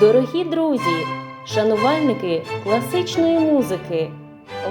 Дорогі друзі, шанувальники класичної музики,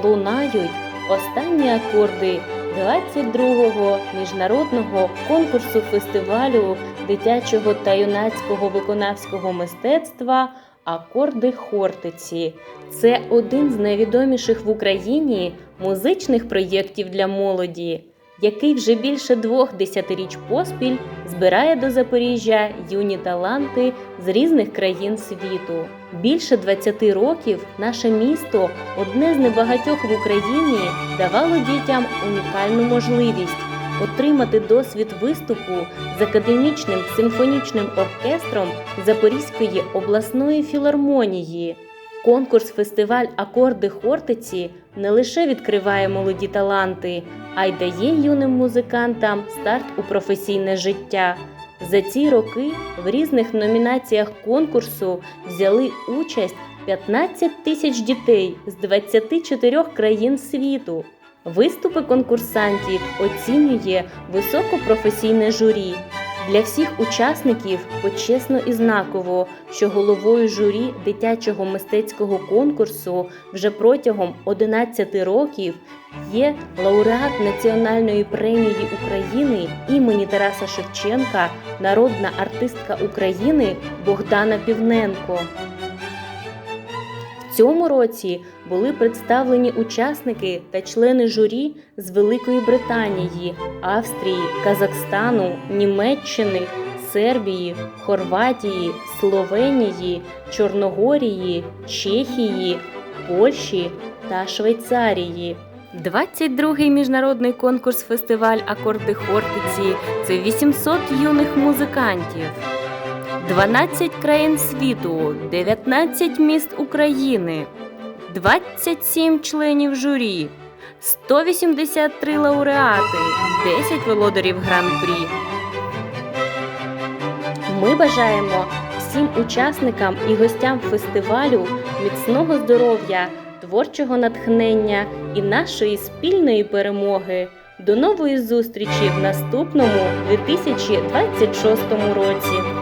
лунають останні акорди 22-го міжнародного конкурсу фестивалю дитячого та юнацького виконавського мистецтва Акорди Хортиці. Це один з найвідоміших в Україні музичних проєктів для молоді, який вже більше двох десятиріч поспіль збирає до Запоріжжя юні таланти з різних країн світу. Більше 20 років наше місто, одне з небагатьох в Україні, давало дітям унікальну можливість отримати досвід виступу з академічним симфонічним оркестром Запорізької обласної філармонії. Конкурс-фестиваль Акорди Хортиці не лише відкриває молоді таланти, а й дає юним музикантам старт у професійне життя. За ці роки в різних номінаціях конкурсу взяли участь 15 тисяч дітей з 24 країн світу. Виступи конкурсантів оцінює високопрофесійне журі. Для всіх учасників почесно і знаково, що головою журі дитячого мистецького конкурсу вже протягом 11 років є лауреат Національної премії України імені Тараса Шевченка, народна артистка України Богдана Півненко. Цьому році були представлені учасники та члени журі з Великої Британії, Австрії, Казахстану, Німеччини, Сербії, Хорватії, Словенії, Чорногорії, Чехії, Польщі та Швейцарії. 22-й міжнародний конкурс фестиваль Акорди Хортиці це 800 юних музикантів. 12 країн світу, 19 міст України, 27 членів журі, 183 лауреати, 10 володарів гран-прі. Ми бажаємо всім учасникам і гостям фестивалю міцного здоров'я, творчого натхнення і нашої спільної перемоги. До нової зустрічі в наступному 2026 році.